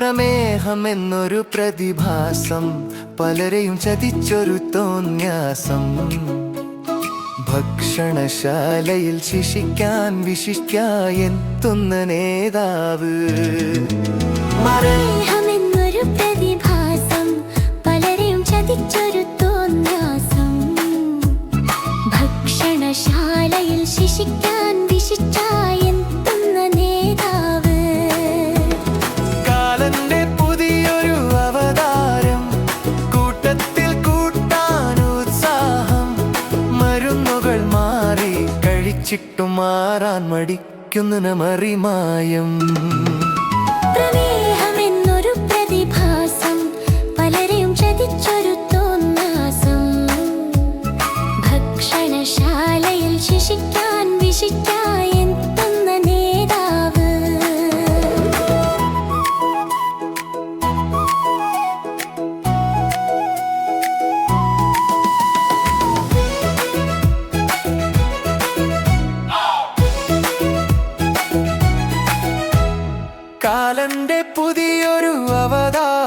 പ്രമേഹമെന്നൊരു പ്രതിഭാസം പലരെയും ചതിച്ചൊരു തോന്യാസം. ഭക്ഷണശാലയിൽ ശിക്ഷിക്കാൻ വിശിഷ്കായെത്തുന്ന നേതാവ്. ശിക്ഷ പ്രതിഭാസം പലരെയും ചതിച്ചൊരു തോന്യാസം. ഭക്ഷണശാലയിൽ കഴിച്ചിട്ടു മാറാൻ മടിക്കുന്ന മറിമായം. പ്രമേഹമെന്നൊരു പ്രതിഭാസം ഭക്ഷണശാലയിൽ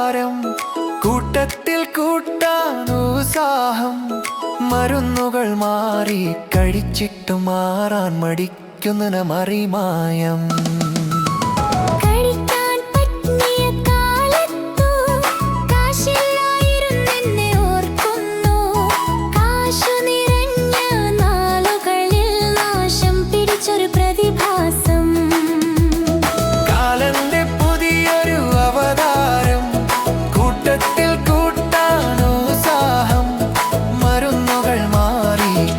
അവതാരം കൂട്ടത്തിൽ കൂട്ടാൻ ഉത്സാഹം മരുന്നുകൾ മാറി കഴിച്ചിട്ടു മാറാൻ മടിക്കുന്ന മറിമായം കൂട്ടത്തിൽ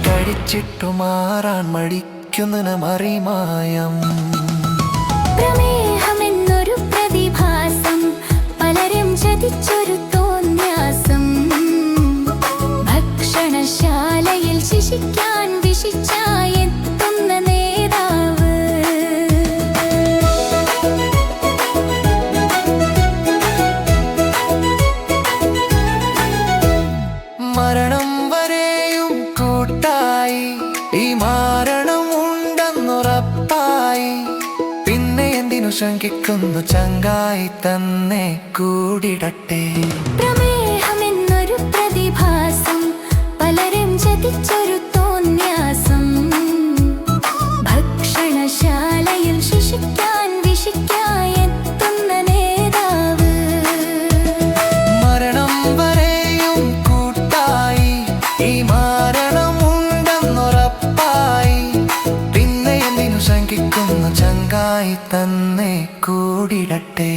കഴിച്ചിട്ടു മാറാൻ പ്രമേഹമെന്നൊരു പ്രതിഭാസം പലരും വിശിച്ചായെത്തുന്ന മരണം വരെയും കൂട്ടായി. ഈ മാരണം ഉണ്ടെന്നുറപ്പായി. പിന്നെ എന്തിനു ശങ്കിക്കുന്നു ചങ്കായി തന്നെ കൂടിടട്ടെ. പ്രമേഹമെന്നൊരു പ്രതിഭാസം പലരും ചതിച്ചൊരു കാരണമുണ്ടെന്നുറപ്പായി. പിന്നെ എന്തിനു ശങ്കിക്കുന്ന ചങ്കായി തന്നെ കൂടിടട്ടെ.